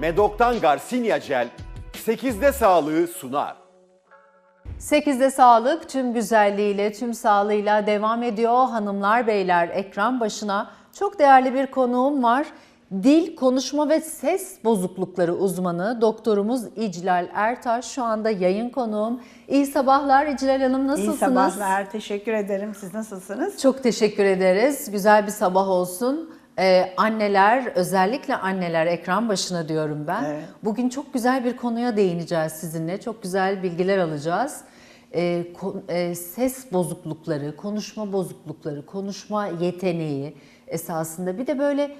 Medok'tan Garcinia Gel 8'de sağlığı sunar. 8'de sağlık tüm güzelliğiyle, tüm sağlığıyla devam ediyor. Hanımlar, beyler ekran başına çok değerli bir konuğum var. Dil, konuşma ve ses bozuklukları uzmanı doktorumuz İclal Ertaş şu anda yayın konuğum. İyi sabahlar İclal Hanım nasılsınız? İyi sabahlar, teşekkür ederim. Siz nasılsınız? Çok teşekkür ederiz. Güzel bir sabah olsun. Ee, anneler, özellikle anneler ekran başına diyorum ben. Evet. Bugün çok güzel bir konuya değineceğiz sizinle. Çok güzel bilgiler alacağız. Ee, e, ses bozuklukları, konuşma bozuklukları, konuşma yeteneği esasında. Bir de böyle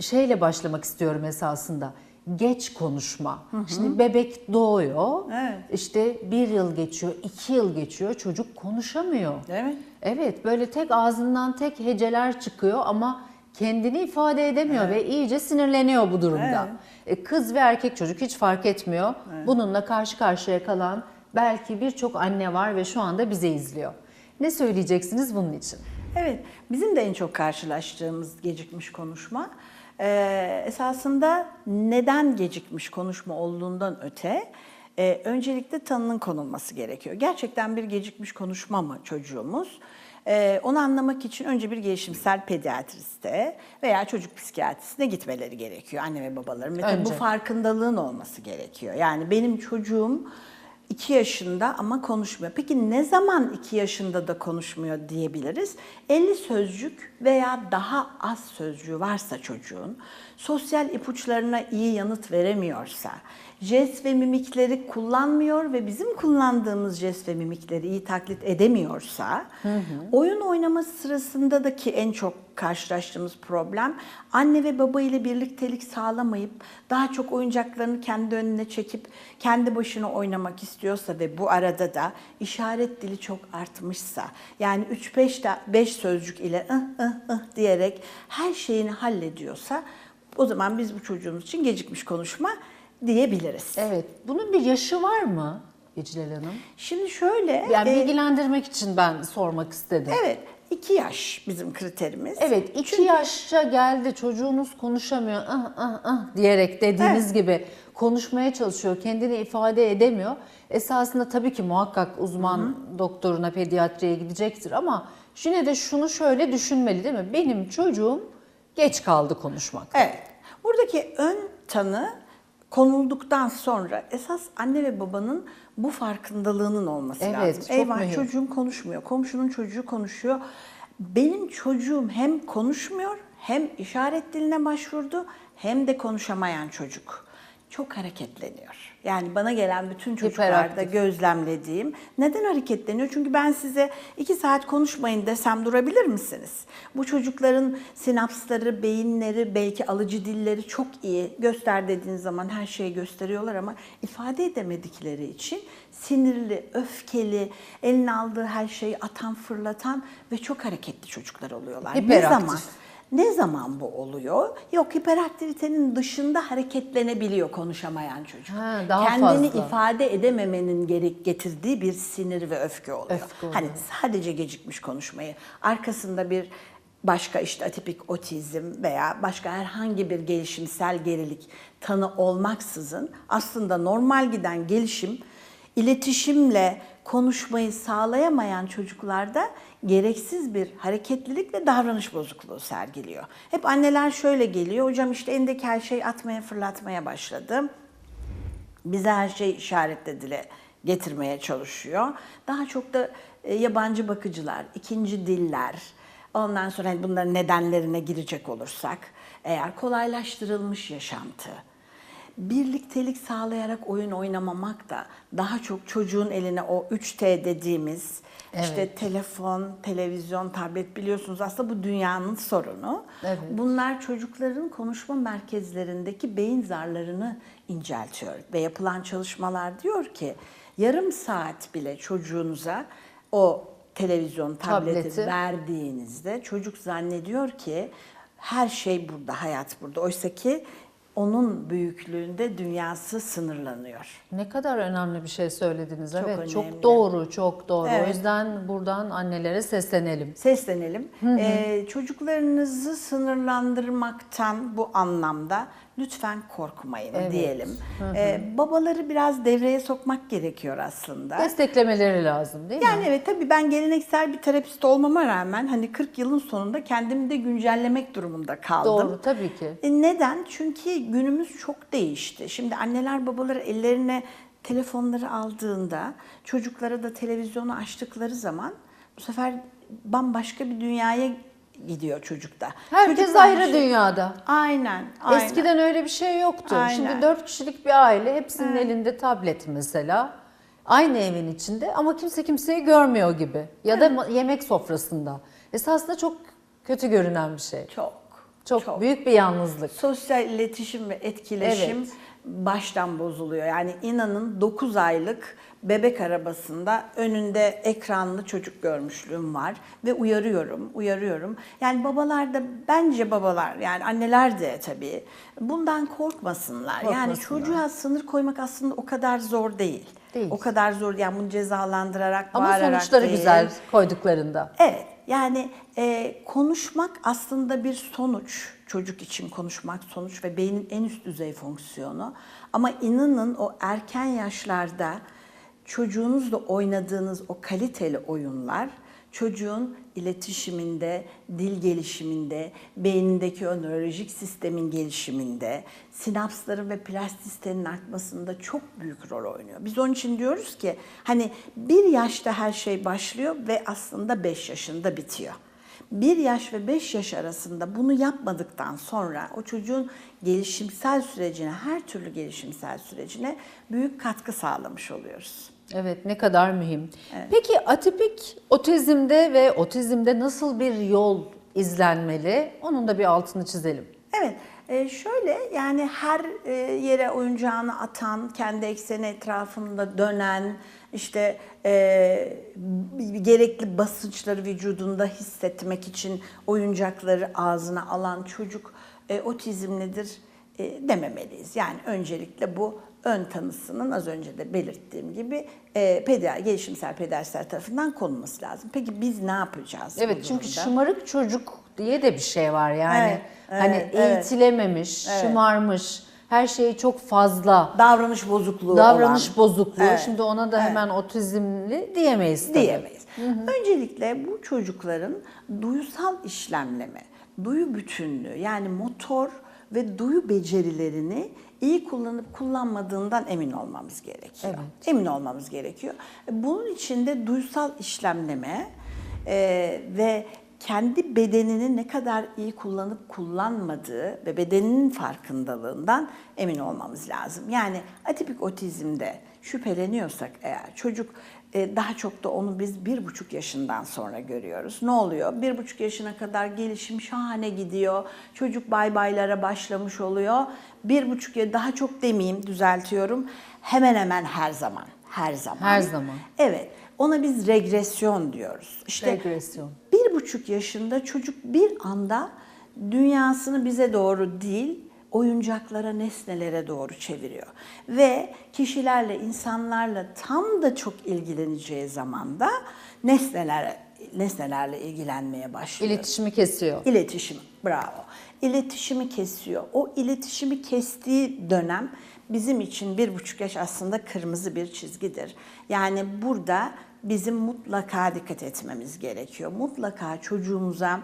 şeyle başlamak istiyorum esasında. Geç konuşma. Şimdi bebek doğuyor. Evet. İşte bir yıl geçiyor, iki yıl geçiyor. Çocuk konuşamıyor. Değil mi? Evet böyle tek ağzından tek heceler çıkıyor ama kendini ifade edemiyor ve iyice sinirleniyor bu durumda. E, Kız ve erkek çocuk hiç fark etmiyor. Bununla karşı karşıya kalan belki birçok anne var ve şu anda bizi izliyor. Ne söyleyeceksiniz bunun için? Evet, bizim de en çok karşılaştığımız gecikmiş konuşma. Ee, esasında neden gecikmiş konuşma olduğundan öte e, öncelikle tanının konulması gerekiyor. Gerçekten bir gecikmiş konuşma mı çocuğumuz? Ee, onu anlamak için önce bir gelişimsel pediatriste veya çocuk psikiyatrisine gitmeleri gerekiyor anne ve babaların. Ve bu farkındalığın olması gerekiyor. Yani benim çocuğum 2 yaşında ama konuşmuyor. Peki ne zaman 2 yaşında da konuşmuyor diyebiliriz? 50 sözcük veya daha az sözcüğü varsa çocuğun, sosyal ipuçlarına iyi yanıt veremiyorsa, jest ve mimikleri kullanmıyor ve bizim kullandığımız jest ve mimikleri iyi taklit edemiyorsa, oyun oynaması sırasında da ki en çok karşılaştığımız problem anne ve baba ile birliktelik sağlamayıp daha çok oyuncaklarını kendi önüne çekip kendi başına oynamak istiyorsa ve bu arada da işaret dili çok artmışsa yani 3-5 de 5 sözcük ile ıh ıh ıh diyerek her şeyini hallediyorsa o zaman biz bu çocuğumuz için gecikmiş konuşma diyebiliriz. Evet bunun bir yaşı var mı İclal Hanım? Şimdi şöyle Yani e, bilgilendirmek için ben sormak istedim. evet 2 yaş bizim kriterimiz. Evet iki Çünkü- yaşa geldi çocuğunuz konuşamıyor ah ah ah diyerek dediğiniz gibi konuşmaya çalışıyor kendini ifade edemiyor. Esasında tabii ki muhakkak uzman doktoruna pediatriye gidecektir ama yine de şunu şöyle düşünmeli değil mi? Benim çocuğum geç kaldı konuşmak. Evet. Buradaki ön tanı konulduktan sonra esas anne ve babanın bu farkındalığının olması Evet, lazım. çok Eyvah mühim. çocuğum konuşmuyor, komşunun çocuğu konuşuyor. Benim çocuğum hem konuşmuyor hem işaret diline başvurdu hem de konuşamayan çocuk. Çok hareketleniyor. Yani bana gelen bütün çocuklarda gözlemlediğim. Neden hareketleniyor? Çünkü ben size iki saat konuşmayın desem durabilir misiniz? Bu çocukların sinapsları, beyinleri, belki alıcı dilleri çok iyi. Göster dediğin zaman her şeyi gösteriyorlar ama ifade edemedikleri için sinirli, öfkeli, eline aldığı her şeyi atan, fırlatan ve çok hareketli çocuklar oluyorlar. Ne Hiperaktif. zaman? Ne zaman bu oluyor? Yok hiperaktivitenin dışında hareketlenebiliyor konuşamayan çocuk. Ha, daha Kendini fazla. ifade edememenin gerek getirdiği bir sinir ve öfke oluyor. Öfke oluyor. Hani sadece gecikmiş konuşmayı, arkasında bir başka işte atipik otizm veya başka herhangi bir gelişimsel gerilik tanı olmaksızın aslında normal giden gelişim iletişimle konuşmayı sağlayamayan çocuklarda gereksiz bir hareketlilik ve davranış bozukluğu sergiliyor. Hep anneler şöyle geliyor, hocam işte elindeki her şey atmaya fırlatmaya başladı bize her şey işaretle dile getirmeye çalışıyor. Daha çok da e, yabancı bakıcılar, ikinci diller, ondan sonra hani bunların nedenlerine girecek olursak, eğer kolaylaştırılmış yaşantı, birliktelik sağlayarak oyun oynamamak da daha çok çocuğun eline o 3T dediğimiz işte telefon, televizyon, tablet biliyorsunuz aslında bu dünyanın sorunu. Evet. Bunlar çocukların konuşma merkezlerindeki beyin zarlarını inceltiyor ve yapılan çalışmalar diyor ki yarım saat bile çocuğunuza o televizyon, tableti, Tableti. verdiğinizde çocuk zannediyor ki her şey burada, hayat burada. Oysa ki onun büyüklüğünde dünyası sınırlanıyor. Ne kadar önemli bir şey söylediniz. Çok evet önemli. çok doğru, çok doğru. Evet. O yüzden buradan annelere seslenelim. Seslenelim. Ee, çocuklarınızı sınırlandırmaktan bu anlamda lütfen korkmayın Evet. diyelim. Ee, babaları biraz devreye sokmak gerekiyor aslında. Desteklemeleri lazım değil mi? Yani evet tabii ben geleneksel bir terapist olmama rağmen hani 40 yılın sonunda kendimi de güncellemek durumunda kaldım. Doğru tabii ki. E neden? Çünkü günümüz çok değişti. Şimdi anneler babaları ellerine telefonları aldığında çocuklara da televizyonu açtıkları zaman bu sefer bambaşka bir dünyaya gidiyor çocukta. Herkes Çocuklar ayrı şey- dünyada. Aynen, aynen. Eskiden öyle bir şey yoktu. Aynen. Şimdi dört kişilik bir aile hepsinin elinde tablet mesela. Aynı evin içinde ama kimse kimseyi görmüyor gibi. Ya da ma- yemek sofrasında. Esasında çok kötü görünen bir şey. çok, Çok, büyük bir yalnızlık. Sosyal iletişim ve etkileşim Evet. baştan bozuluyor. Yani inanın 9 aylık bebek arabasında önünde ekranlı çocuk görmüşlüğüm var ve uyarıyorum, uyarıyorum. Yani babalar da bence babalar yani anneler de tabii bundan korkmasınlar. Yani Korkmasınlar. çocuğa sınır koymak aslında o kadar zor değil. Değil. O kadar zor yani bunu cezalandırarak, Ama bağırarak sonuçları değil. güzel koyduklarında. Evet yani e, konuşmak aslında bir sonuç. Çocuk için konuşmak sonuç ve beynin en üst düzey fonksiyonu. Ama inanın o erken yaşlarda çocuğunuzla oynadığınız o kaliteli oyunlar çocuğun iletişiminde, dil gelişiminde, beynindeki nörolojik sistemin gelişiminde, sinapsların ve plastisitenin artmasında çok büyük rol oynuyor. Biz onun için diyoruz ki hani bir yaşta her şey başlıyor ve aslında 5 yaşında bitiyor. 1 yaş ve 5 yaş arasında bunu yapmadıktan sonra o çocuğun gelişimsel sürecine, her türlü gelişimsel sürecine büyük katkı sağlamış oluyoruz. Evet ne kadar mühim. Peki atipik otizmde ve otizmde nasıl bir yol izlenmeli? Onun da bir altını çizelim. Evet, e, şöyle yani her e, yere oyuncağını atan, kendi ekseni etrafında dönen, işte e, gerekli basınçları vücudunda hissetmek için oyuncakları ağzına alan çocuk e, otizmlidir e, dememeliyiz. Yani öncelikle bu ön tanısının az önce de belirttiğim gibi e, peder, gelişimsel pedersel tarafından konulması lazım. Peki biz ne yapacağız? Evet çünkü durumda? şımarık çocuk diye de bir şey var yani. Evet, hani evet, evet. eğitilememiş, şımarmış, her şeyi çok fazla davranış bozukluğu davranış olan. bozukluğu. Evet, Şimdi ona da hemen otizmli diyemeyiz tabii. diyemeyiz. Öncelikle bu çocukların duyusal işlemleme, duyu bütünlüğü yani motor ve duyu becerilerini iyi kullanıp kullanmadığından emin olmamız gerekiyor. Evet. Emin olmamız gerekiyor. Bunun için de duysal işlemleme e, ve kendi bedenini ne kadar iyi kullanıp kullanmadığı ve bedeninin farkındalığından emin olmamız lazım. Yani atipik otizmde şüpheleniyorsak eğer çocuk e, daha çok da onu biz bir buçuk yaşından sonra görüyoruz. Ne oluyor? Bir buçuk yaşına kadar gelişim şahane gidiyor. Çocuk bay baylara başlamış oluyor. Bir buçuk ya daha çok demeyeyim düzeltiyorum. Hemen hemen her zaman. Her zaman. Her zaman. Evet. Ona biz regresyon diyoruz. İşte Regresyon. bir buçuk yaşında çocuk bir anda dünyasını bize doğru değil, oyuncaklara, nesnelere doğru çeviriyor. Ve kişilerle, insanlarla tam da çok ilgileneceği zamanda nesneler, nesnelerle ilgilenmeye başlıyor. İletişimi kesiyor. İletişim, bravo. İletişimi kesiyor. O iletişimi kestiği dönem bizim için bir buçuk yaş aslında kırmızı bir çizgidir. Yani burada bizim mutlaka dikkat etmemiz gerekiyor. Mutlaka çocuğumuza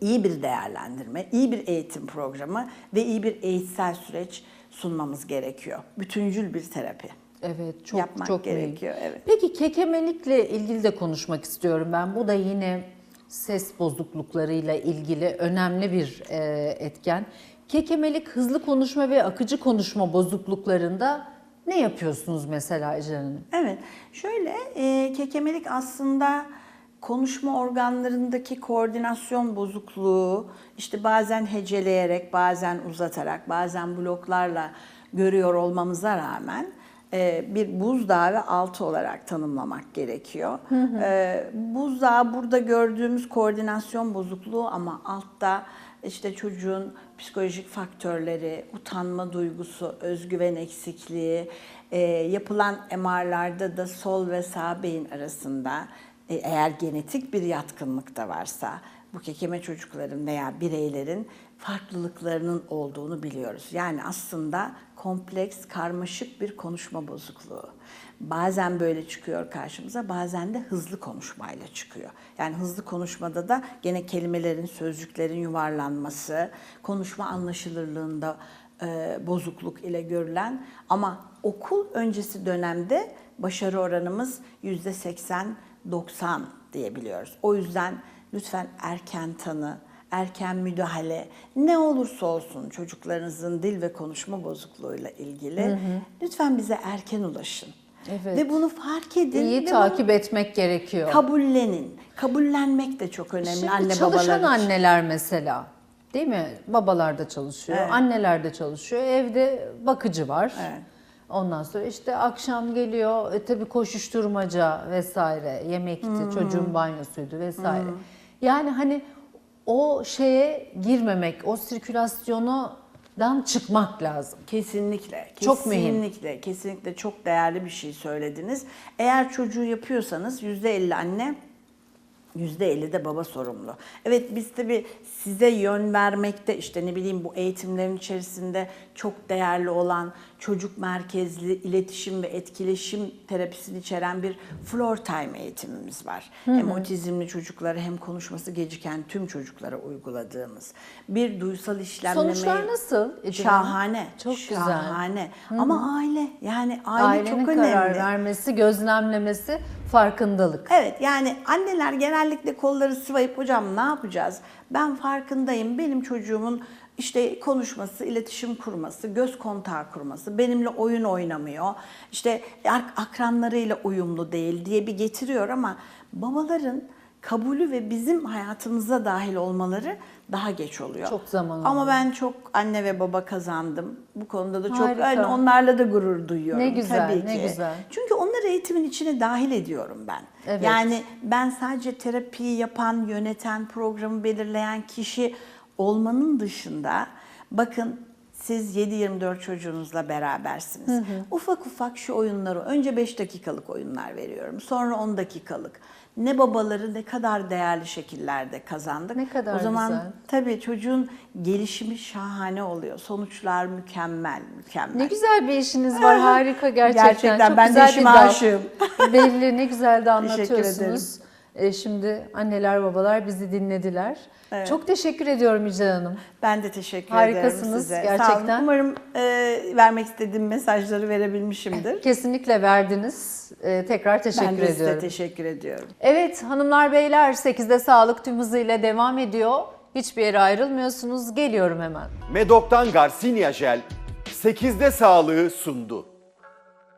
iyi bir değerlendirme, iyi bir eğitim programı ve iyi bir eğitsel süreç sunmamız gerekiyor. Bütüncül bir terapi. Evet çok Yapmak çok gerekiyor, evet. Peki kekemelikle ilgili de konuşmak istiyorum ben. Bu da yine ses bozukluklarıyla ilgili önemli bir e, etken. Kekemelik hızlı konuşma ve akıcı konuşma bozukluklarında ne yapıyorsunuz mesela Ecren Hanım? Evet, şöyle e, kekemelik aslında konuşma organlarındaki koordinasyon bozukluğu, işte bazen heceleyerek, bazen uzatarak, bazen bloklarla görüyor olmamıza rağmen e, bir buzdağı ve altı olarak tanımlamak gerekiyor. E, buzdağı burada gördüğümüz koordinasyon bozukluğu ama altta işte çocuğun psikolojik faktörleri, utanma duygusu, özgüven eksikliği, e, yapılan MR'larda da sol ve sağ beyin arasında eğer genetik bir yatkınlık da varsa bu kekeme çocukların veya bireylerin farklılıklarının olduğunu biliyoruz. Yani aslında kompleks, karmaşık bir konuşma bozukluğu. Bazen böyle çıkıyor karşımıza, bazen de hızlı konuşmayla çıkıyor. Yani hızlı konuşmada da gene kelimelerin, sözcüklerin yuvarlanması, konuşma anlaşılırlığında e, bozukluk ile görülen ama okul öncesi dönemde başarı oranımız yüzde 80-90 diyebiliyoruz. O yüzden lütfen erken tanı, erken müdahale ne olursa olsun çocuklarınızın dil ve konuşma bozukluğuyla ilgili lütfen bize erken ulaşın. Evet. Ve bunu fark edin. İyi ve takip etmek gerekiyor. kabullenin. Kabullenmek de çok önemli Şimdi anne çalışan babalar için. anneler mesela değil mi? Babalar da çalışıyor, Evet. anneler de çalışıyor. Evde bakıcı var. Evet. Ondan sonra işte akşam geliyor e, tabii koşuşturmaca vesaire, yemekti, çocuğun banyosuydu vesaire. Yani hani o şeye girmemek, o sirkülasyondan çıkmak lazım. Kesinlikle. Çok mühim. Kesinlikle. Kesinlikle çok değerli bir şey söylediniz. Eğer çocuğu yapıyorsanız %50 anne, %50 de baba sorumlu. Evet biz tabii size yön vermekte işte ne bileyim bu eğitimlerin içerisinde çok değerli olan çocuk merkezli iletişim ve etkileşim terapisini içeren bir floor time eğitimimiz var. Hem otizmli çocuklara hem konuşması geciken tüm çocuklara uyguladığımız bir duysal işlemleme. Sonuçlar nasıl? Şahane. Çok güzel. Şahane. Ama aile yani aile Ailenin çok önemli. karar vermesi, gözlemlemesi, farkındalık. Evet yani anneler genellikle kolları sıvayıp hocam ne yapacağız? Ben farkındayım benim çocuğumun işte konuşması, iletişim kurması, göz kontağı kurması, benimle oyun oynamıyor, işte ak- akranlarıyla uyumlu değil diye bir getiriyor ama babaların kabulü ve bizim hayatımıza dahil olmaları daha geç oluyor. Çok zaman Ama ben çok anne ve baba kazandım. Bu konuda da çok Harika. yani onlarla da gurur duyuyorum. Ne güzel, tabii ne ki. güzel. Çünkü onları eğitimin içine dahil ediyorum ben. Evet. Yani ben sadece terapiyi yapan, yöneten, programı belirleyen kişi olmanın dışında bakın siz 7-24 çocuğunuzla berabersiniz. Ufak ufak şu oyunları önce 5 dakikalık oyunlar veriyorum. Sonra 10 dakikalık. Ne babaları ne kadar değerli şekillerde kazandık. Ne kadar o zaman güzel. tabii çocuğun gelişimi şahane oluyor. Sonuçlar mükemmel, mükemmel. Ne güzel bir işiniz var, harika gerçekten. Gerçekten, Çok ben de güzel işime bir dal. aşığım. Belli, ne güzel de Teşekkür anlatıyorsunuz. E, şimdi anneler babalar bizi dinlediler. Evet. Çok teşekkür ediyorum İcra Hanım. Ben de teşekkür Harikasınız ederim size. Sağ gerçekten. olun. Umarım e, vermek istediğim mesajları verebilmişimdir. Kesinlikle verdiniz. E, tekrar teşekkür ben de size ediyorum. teşekkür ediyorum. Evet hanımlar beyler 8'de sağlık tüm hızıyla devam ediyor. Hiçbir yere ayrılmıyorsunuz. Geliyorum hemen. Medok'tan Garcinia Jel 8'de sağlığı sundu.